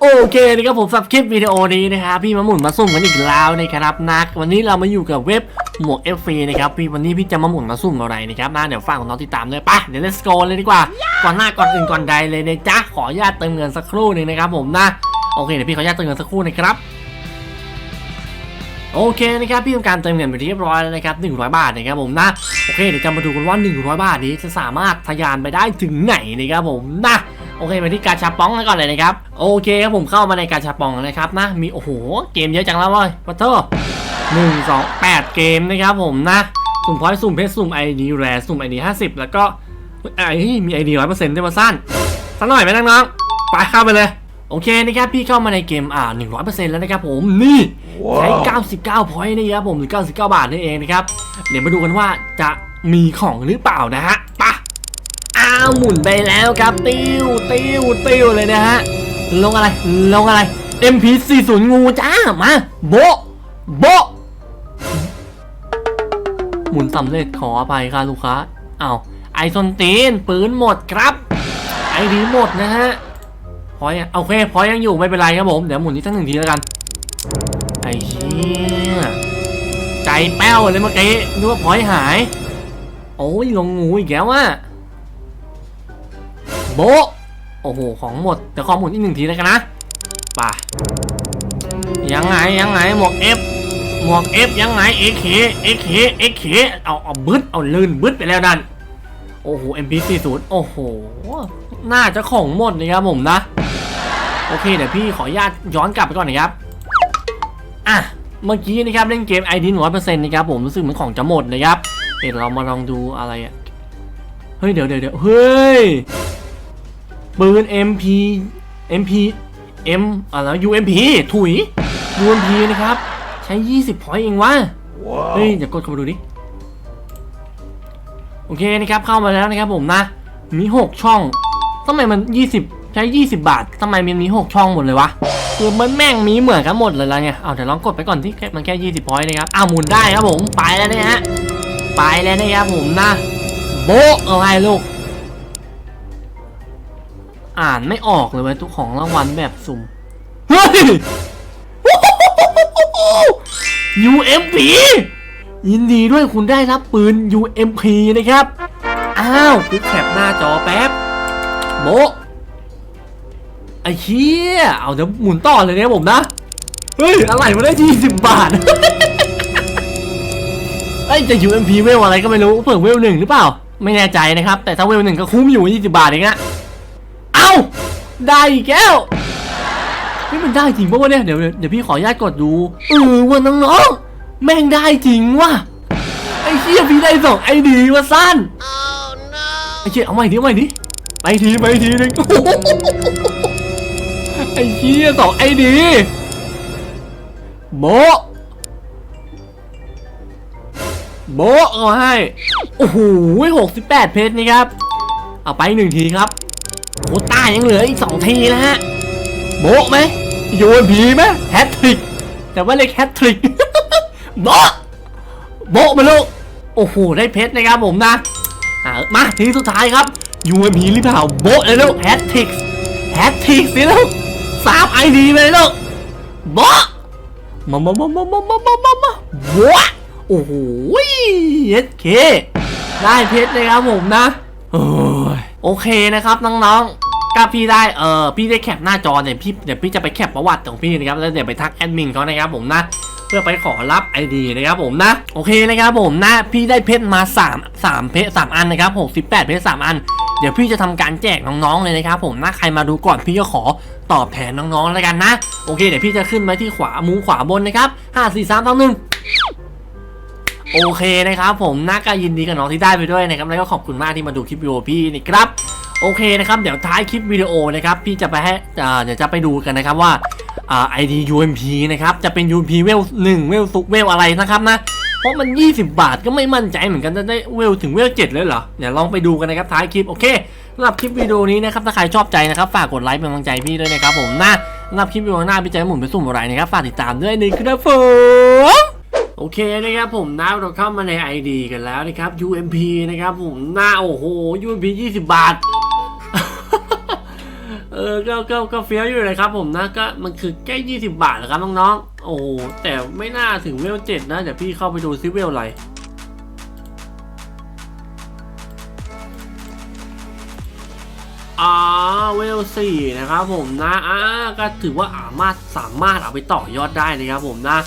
โอเคนะครับผมสำหรับคลิปวิดีโอนี้นะครับพี่มาหมุนมาสุ่มกันอีกแล้วนะครับนะวันนี้เรามาอยู่กับเว็บหมวก F ฟรีนะครับพี่วันนี้พี่จะมาหมุนมาสุ่มอะไรนะครับนะเดี๋ยวฟังของน้องติดตามเลยปะเดี๋ยว let's go เลยดีกว่า ก่อนหน้าก่อนอื่นก่อนใดเลยนะจ๊ะขออนุญาตเติมเงินสักครู่หนึ่งนะครับผมนะโอเคเดี๋ยวพี่ขออนุญาตเติมเงินสักครู่นะครับโอเคนะครับพี่ทำการเติมเงินไปเรียบร้อยแล้วนะครับ100 บาทนะครับผมนะโอเคเดี๋ยวจะมาดูกันว่า 100 บาทนี้จะสามารถทะยานไปได้ถึงไหนนะครับผมนะ โอเคไปที่กาชาปองกันก่อนเลยนะครับ โอเคครับผมเข้ามาในกาชาปองแล้วนะครับนะ มีโอ้โหเกมเยอะจังแล้วเว้ยปัตเตอร์หนึ่งสองแปดเกมนะครับผมนะสุ่มพอยต์สุ่มเพชรสุ่มไอดีแรสุ่มไอดีห้าสิบแล้วก็ไอ้ยมีไอดีร้อยเปอร์เซ็นต์ได้มาสั้นสักหน่อยไหมน้องๆไปเข้าไปเลยโอเคนะครับพี่เข้ามาในเกมอ่า100%แล้วนะครับผมนี่ใช้ 99 พอยต์นะครับผมหรือ 99 บาทนั่นเองนะครับเดี๋ยวมาดูกันว่าจะมีของหรือเปล่านะฮะไปะอ้าว หมุนไปแล้วครับ ติ้วติ้วติ้วเลยนะฮะ ลงอะไร ลงอะไร MP40 งูจ้า มา โบโบหมุนสำเร็จขออภัยค่ะลูกค้าเอาไอซอนตีนปืนหมดครับ ไอดีหมดนะฮะพอยโอเคพอยยังอยู่ไม่เป็นไรครับผม เดี๋ยวหมุนที่ทั้งหนึ่งทีแล้วกัน ไอ้เชี่ยใจแป้วเลยเมื่อกี้นึกว่าพอยหาย โอ้ยลงงูอีกแล้วว่ะ โบะโอ้โห ของหมดเดี๋ยวขอหมุนอีกหนึ่งทีแล้วกันนะป่ะยังไงยังไงหมวกเอฟหมวกเอฟยังไงเอเคเอเคเอเคเอาเอาบึ้ดเอาลื่นบึ้ดไปแล้วดันโอ้โห MP40 โอ้โห น่าจะของหมดนะครับผมนะ โอเคเดี๋ยวพี่ขออนุญาตย้อนกลับไปก่อนนะครับ อะ เมื่อกี้นะครับเล่นเกม ID 100%นะครับผมรู้สึกเหมือนของจะหมดนะครับ เดี๋ยวเรามาลองดูอะไรอะ เฮ้ยเดี๋ยวเดี๋ยวเฮ้ย ปืน MP MP M อะไร UMP ถุย UMP นะครับ ใช้ 20 พอยต์เองวะเฮ้ยเดี๋ยวกดเข้ามาดูดิ โอเคนะครับ เข้ามาแล้วนะครับผมนะ มี 6 ช่องทำไมมัน 20 ใช้ 20 บาททำไมมันมี 6 ช่องหมดเลยวะ คือมันแม่งมีเหมือนกันหมดเลยละไงเอาเดี๋ยวลองกดไปก่อนที่แค่มันแค่ 20 พอยต์นะครับอ้าวหมุนได้ครับผม ไปแล้วนะฮะ ไปแล้วนะครับผมนะ โบะเอาให้ลูก อ่านไม่ออกเลยเว้ยทุกของรางวัลแบบสุ่ม เฮ้ย UMP ยินดีด้วยคุณได้รับปืน UMP นะครับ อ้าวกูแคปหน้าจอแป๊บโบไอ้เชี่ยเอาเดี๋ยวหมุนต่อเลยเนี่ยผมนะ เฮ้ย อะไรมาได้ที่สิบบาทไอ้จะ UMP เวลอะไรก็ไม่รู้เพิ่งเวลหนึ่งหรือเปล่า ไม่แน่ใจนะครับ แต่ถ้าเวลหนึ่งก็คุ้มอยู่ยี่สิบาทเองอะ ได้อีกแล้วนี่มันได้จริงปะวะเนี่ยเดี๋ยวเดี๋ยวพี่ขออนุญาตกดดูเออว่าน้องๆแม่งได้จริงว่ะไอ้เชี่ยพี่ได้สองไอ้ดีว่าสั้นไอ้เชี่ยเอาใหม่ดิเอาใหม่ดิไปทีไปทีหนึงไอ้เชี่ยสองไอ้ดีโบโบเอาให้โอ้โหหกสิบแปดเพชรนี่ครับเอาไปหนึ่งทีครับ โอ้ต้ายังเหลืออีกสองทีนะฮะโบะไหมโยนผีไหมแฮตทริก แต่ว่าเล็กแฮตทริกโบะโบะมาลูกโอ้โหได้เพชรนะครับผมนะอ่ามาทีสุดท้ายครับ UMP หรือเปล่าโบะเลยลูกแฮตทริกแฮตทริกสิลูกสามไอดีไปเลยลูกโบะมามามามามามามามามาโบะโอ้โหเอสเคได้เพชรเลยครับผมนะโอ้ย โอเคนะครับน้องๆก็พี่ได้เออพี่ได้แคปหน้าจอเนี่ยพี่เดี๋ยวพี่จะไปแคปประวัติของพี่นะครับแล้วเดี๋ยวไปทักแอดมินเขานะครับผมนะเพื่อไปขอรับ ID นะครับผมนะโอเคนะครับผมนะพี่ได้เพชรมา 3 3 เพชร3อันนะครับ68เพชร3อัน เดี๋ยวพี่จะทำการแจกน้องๆเลยนะครับผมนะใครมาดูก่อนพี่ก็ขอตอบแทนน้องๆแล้วกันนะ โอเคเดี๋ยวพี่จะขึ้นไว้ที่ขวามุมขวาบนนะครับ5 4 3 2 1 โอเคนะครับผมน่าก็ยินดีกับน้องที่ได้ไปด้วยนะครับแล้วก็ขอบคุณมากที่มาดูคลิปวิดีโอพี่นะครับโอเคนะครับเดี๋ยวท้ายคลิปวิดีโอนะครับพี่จะไปให้เดี๋ยวจะไปดูกันนะครับว่าไอ่า ID UMP นะครับจะเป็น UMP เวล1เวลซุกเวลอะไรนะครับนะเพราะมัน 20 บาทก็ไม่มั่นใจเหมือนกันจะได้เวลถึงเวล7เลยเหรอเดี๋ยวลองไปดูกันนะครับท้ายคลิปโอเคสำหรับคลิปวิดีโอนี้นะครับถ้าใครชอบใจนะครับฝากกดไลค์เป็นกำลังใจพี่ด้วยนะครับผมนะสำหรับคลิปวิดีโอหน้าพี่จะให้หมุนไปสุ่มอะไรนะครับฝากติดตามด้วยนะครับผม เคนะครับผมนะเราเข้ามาใน ID กันแล้วนะครับ UMP นะครับผมหน้าโอ้โห UMP 20 บาท เออก็ก็ก็เฟี้ยวอยู่เลยครับผมนะก็มันคือแค่ยี่สิบบาทนะครับน้องๆโอ้โหแต่ไม่น่าถึงเวลเจ็ดนะเดี๋ยวพี่เข้าไปดูซิเวลอะไรอ่าเวลสี่นะครับผมนะอ่าก็ถือว่าสามารถสามารถเอาไปต่อยอดได้นะครับผมนะ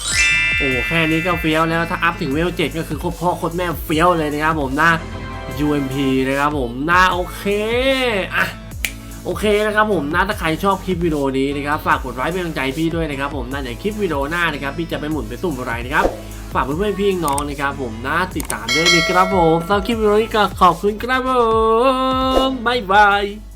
โอ้แค่นี้ก็เฟี้ยวแล้วถ้าอัพถึงเวลเจ็ดก็คือโคตรพ่อโคตรแม่เฟี้ยวเลยนะครับผมนะ UMP นะครับผมนะโอเคอะโอเคนะครับผมนะถ้าใครชอบคลิปวิดีโอนี้นะครับฝากกดไลค์เป็นกำลังใจพี่ด้วยนะครับผมนะเดี๋ยวคลิปวิดีโอหน้านะครับพี่จะไปหมุนไปสุ่มอะไรนะครับฝากเพื่อนๆพี่น้องนะครับผมนะติดตามด้วยนะครับผมสำหรับคลิปวิดีโอนี้ก็ขอบคุณครับผมบ๊ายบาย